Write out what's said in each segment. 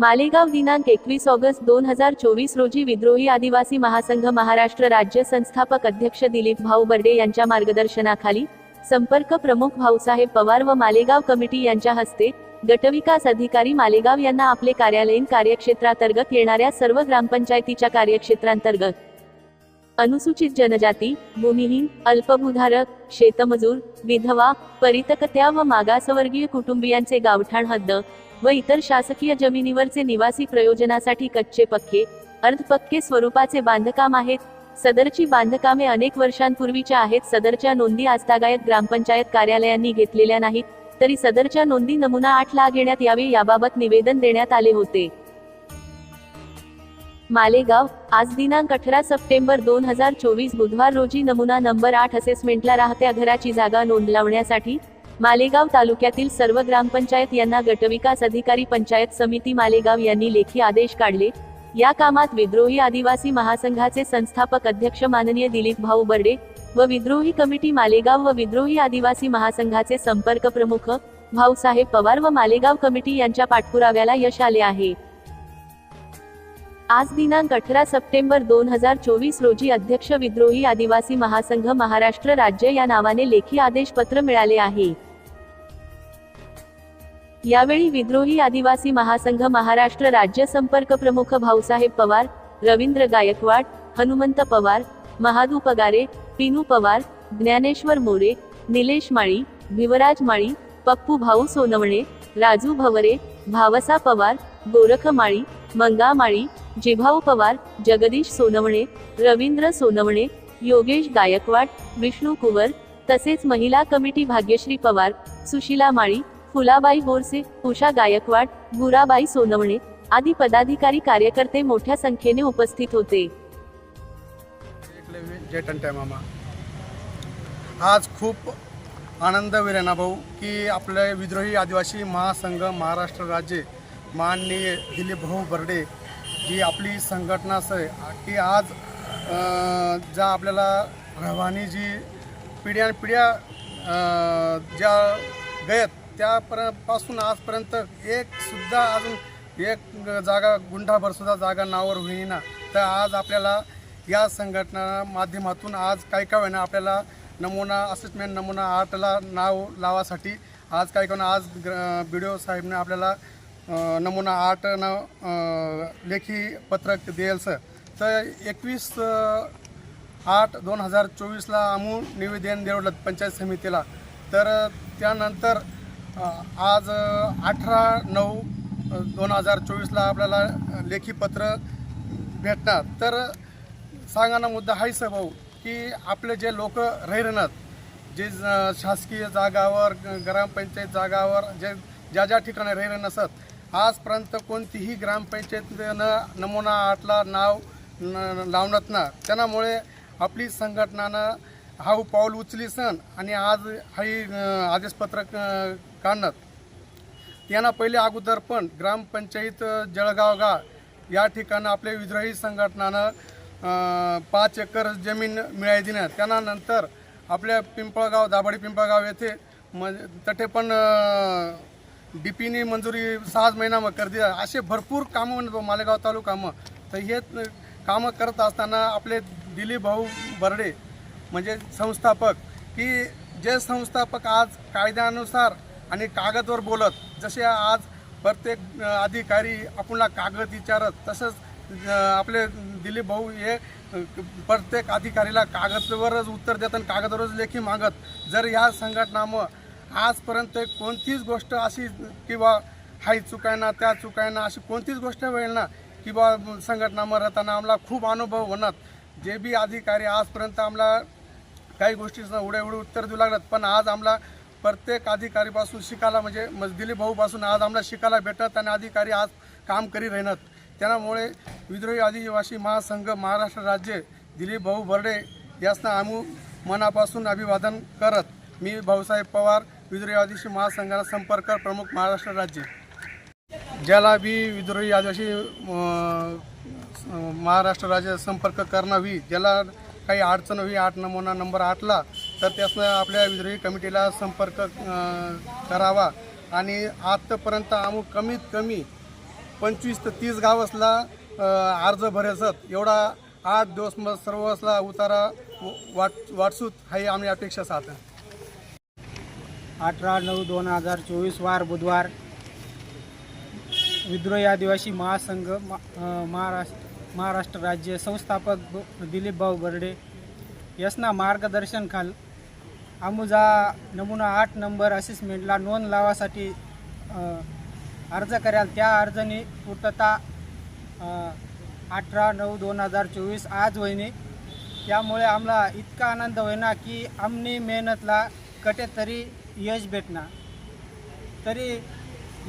मालेगाव दिनांक एकवीस ऑगस्ट दोन हजार चोवीस रोजी विद्रोही आदिवासी महासंघ महाराष्ट्र राज्य संस्थापक अध्यक्ष दिलीप भाऊ बर्डे यांच्या मार्गदर्शनाखाली संपर्क प्रमुख भाऊसाहेब पवार व मालेगाव कमिटी यांच्या हस्ते गटविकास अधिकारी मालेगाव यांना आपले कार्यालयीन कार्यक्षेत्रांतर्गत येणाऱ्या सर्व ग्रामपंचायतीच्या कार्यक्षेत्रांतर्गत अनुसूचित जनजाती भूमिहीन अल्पभूधारक शेतमजूर विधवा परितकत्या व मागासवर्गीय कुटुंबियांचे गावठाण हद्द व इतर शासकीय जमिनीवरचे निवासी प्रयोजनासाठी कच्चे पक्के अर्धपक्के स्वरूपाचे बांधकाम आहेत. सदरची बांधकामे अनेक वर्षांपूर्वीच्या आहेत. सदरच्या नोंदी आजतागायत ग्रामपंचायत कार्यालयांनी घेतलेल्या नाहीत तरी सदरच्या नोंदी नमुना आठ ला घेण्यात यावे याबाबत निवेदन देण्यात आले होते. मालेगाव आज दिनांक अठरा सप्टेंबर दोन हजार चोवीस बुधवार रोजी नमुना नंबर आठ असेसमेंटला राहत्या घराची जागा नोंद लावण्यासाठी मालेगाव तालुक्यातील सर्व ग्रामपंचायत यांना गटविकास अधिकारी पंचायत समिती मालेगाव यांनी लेखी आदेश काढले. या कामात विद्रोही आदिवासी महासंघाचे संस्थापक अध्यक्ष माननीय दिलीप भाऊ बर्डे व विद्रोही कमिटी मालेगाव व विद्रोही आदिवासी महासंघाचे संपर्क प्रमुख भाऊसाहेब पवार व मालेगाव कमिटी यांच्या पाठपुराव्याला यश आले आहे. आज दिनांक अठरा सप्टेंबर दोन हजार चोवीस रोजी अध्यक्ष विद्रोही आदिवासी महासंघ महाराष्ट्र राज्य या नावाने लेखी आदेश पत्र मिळाले आहे. यावेळी विद्रोही आदिवासी महासंघ महाराष्ट्र राज्य संपर्क प्रमुख भाऊसाहेब पवार रवींद्र गायकवाड हनुमंत पवार महादू पगारे पिनू पवार ज्ञानेश्वर मोरे निलेश माळी भिवराज माळी पप्पू भाऊ सोनवणे राजू भवरे भावसा पवार गोरख माळी मंगा माळी जिभाऊ पवार जगदीश सोनवणे रवींद्र सोनवणे योगेश गायकवाड विष्णू कुवर तसेच महिला कमिटी भाग्यश्री पवार सुशीला माळी फुलाबाई बोरसे उषा गायकवाड गुराबाई सोनवणे आदी पदाधिकारी कार्यकर्ते मोठ्या संख्येने उपस्थित होते. मामा. आज खूप आनंद विरेना भाऊ की आपले विद्रोही आदिवासी महासंघ महाराष्ट्र राज्य माननीय दिलीप भाऊ बर्डे जी आपली संघटना आहे की आज ज्या आपल्याला रहवानी जी पिढ्यान पिढ्या ज्या गयत त्यापासून आजपर्यंत एकसुद्धा अजून एक जागा गुंडाभरसुद्धा जागा नावावर होईना. तर आज आपल्याला या संघटना माध्यमातून आज काय काय होईना आपल्याला नमुना असेसमेंट नमुना आर्टला नाव लावासाठी आज काय काय आज ग्र बी डी ओ साहेबने आपल्याला नमुना आर्टनं न लेखी पत्रक देईल सर. तर एकवीस आठ दोन हजार चोवीसला आम्ही निवेदन देवलं पंचायत समितीला. तर त्यानंतर आज अठरा नऊ दोन हजार चोवीसला आपल्याला लेखी पत्र भेटणार. तर सांगा ना मुद्दा हाय सर भाऊ की आपले जे लोक राहिरणार जे ज- शासकीय जागावर ग- ग्रामपंचायत जागावर जे ज्या ज्या ठिकाणी राहिलं नसत आजपर्यंत कोणतीही ग्रामपंचायतीनं नमुना आटला नाव न लावणत ना. त्यामुळे आपली संघटनानं हा पाऊल उचली सण आणि आज हाही आदेशपत्रक काढणार त्यांना यांना पहिले अगोदर पण ग्रामपंचायत जळगाव गा या ठिकाणं आपल्या विद्रोही संघटनानं पाच एकर जमीन मिळाली दिल्या त्यांना नंतर आपल्या पिंपळगाव दाभाडी पिंपळगाव येथे म तटे पण डी पीने मंजुरी सहाच महिना मग कर दिला असे भरपूर कामं म्हणतो मालेगाव तालुकामं तर हे कामं करत असताना आपले दिलीप भाऊ बर्डे म्हणजे संस्थापक की जे संस्थापक आज कायद्यानुसार आणि कागदवर बोलत जसे आज प्रत्येक अधिकारी आपला कागद विचारत तसंच आपले दिलीप भाऊ हे प्रत्येक अधिकारीला कागदवरच उत्तर देत आणि कागदवरच लेखी मागत. जर ह्या संघटनामुळं आजपर्यंत कोणतीच गोष्ट अशी किंवा हाय चुकायना त्या चुकायना अशी कोणतीच गोष्ट होईल ना किंवा संघटनामध्ये राहताना आम्हाला खूप अनुभव होणार. जे बी अधिकारी आजपर्यंत आम्हाला काही गोष्टीचं उडे उडे उत्तर देऊ लागतात पण आज आम्हाला प्रत्येक अधिकारीपासून शिकायला म्हणजे मग दिलीप भाऊपासून आज आम्हाला शिकायला भेटत आणि अधिकारी आज काम करी राहणार. त्यामुळे विद्रोही आदिवासी महासंघ महाराष्ट्र राज्य दिलीप भाऊ बर्डे यासना आम्ही मनापासून अभिवादन करत मी भाऊसाहेब पवार विद्रोही आदिवासी महासंघाला संपर्क प्रमुख महाराष्ट्र राज्य. ज्याला बी विद्रोही आदिवासी महाराष्ट्र राज्य संपर्क करणं हवी ज्याला काही अडचण हवी आठ नमुना नंबर आठला तर त्यासनं आपल्या विद्रोही कमिटीला संपर्क करावा. आणि आत्तापर्यंत आम्ही कमीत कमी पंचवीस ते तीस गावसला अर्ज भरेसत. एवढा आठ दिवस मग सर्वसला उतारा व- वाट वाटसूत हाही आम्ही अपेक्षा साथ अठरा नऊ दोन हजार चोवीस वार बुधवार विद्रोही आदिवासी महासंघ महाराष्ट्र महाराष्ट्र राज्य संस्थापक ब- दिलीप भाऊ बर्डे यसना मार्गदर्शन खाल आमुजा नमुना आठ नंबर असेसमेंटला नोंद लावासाठी अर्ज कराल. त्या अर्जनी पूर्तता अठरा नऊ दोन हजार चोवीस आज वहिनी त्यामुळे आम्हाला इतका आनंद होईना की आमनी मेहनतला कटे तरी यश भेटणार. तरी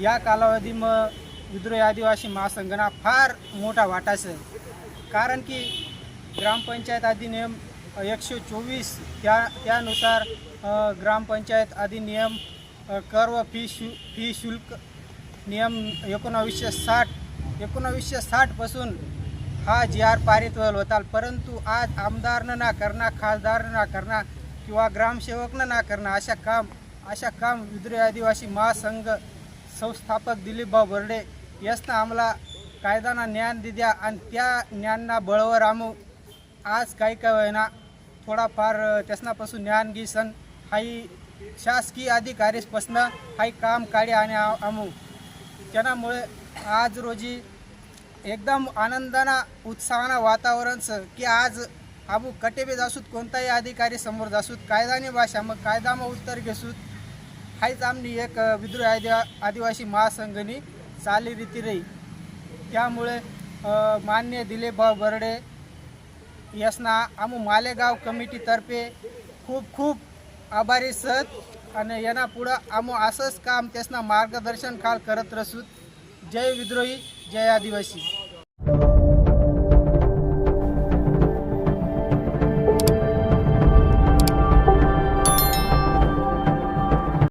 या कालावधी मग विद्रोही आदिवासी महासंघना फार मोठा वाटा असेल. कारण की ग्रामपंचायत अधिनियम एकशे चोवीस त्या त्यानुसार ग्रामपंचायत अधिनियम कर व फी शु फी शुल्क नियम एकोणावीसशे साठ एकोणावीसशे साठपासून हा जी आर पारित व्हायला होता परंतु आज आमदारनं ना करणार खासदारनं ना करणार किंवा ग्रामसेवकनं ना करणार अशा काम अशा काम विद्रोही आदिवासी महासंघ संस्थापक दिलीपभाऊ बर्डे यासनं आम्हाला कायदाना ज्ञान दिद्या आणि त्या ज्ञानना बळवर आमू आज काही काय होईना थोडाफार त्यासनापासून ज्ञान घेसन हाई शासकीय अधिकारीपासून हाई काम काढे आणि आमू. त्यामुळे आज रोजी एकदम आनंदानं उत्साहानं वातावरणचं की आज आबू कटेबे जासूत कोणताही अधिकारी समोर जासूत कायदाने भाषा मग कायदा मग उत्तर घेसूत. हाच आमनी एक विद्रोह आदिवा आदिवासी महासंघनी चालीरीती रही. त्यामुळे मान्य मान्य दिलीपभाऊ बर्डे यसना आमू मालेगाव कमिटीतर्फे खूप खूप आभारी सत आणि यांना पुढं आमू असंच काम त्यासना मार्गदर्शन काल करत रसूत जय विद्रोही जय आदिवासी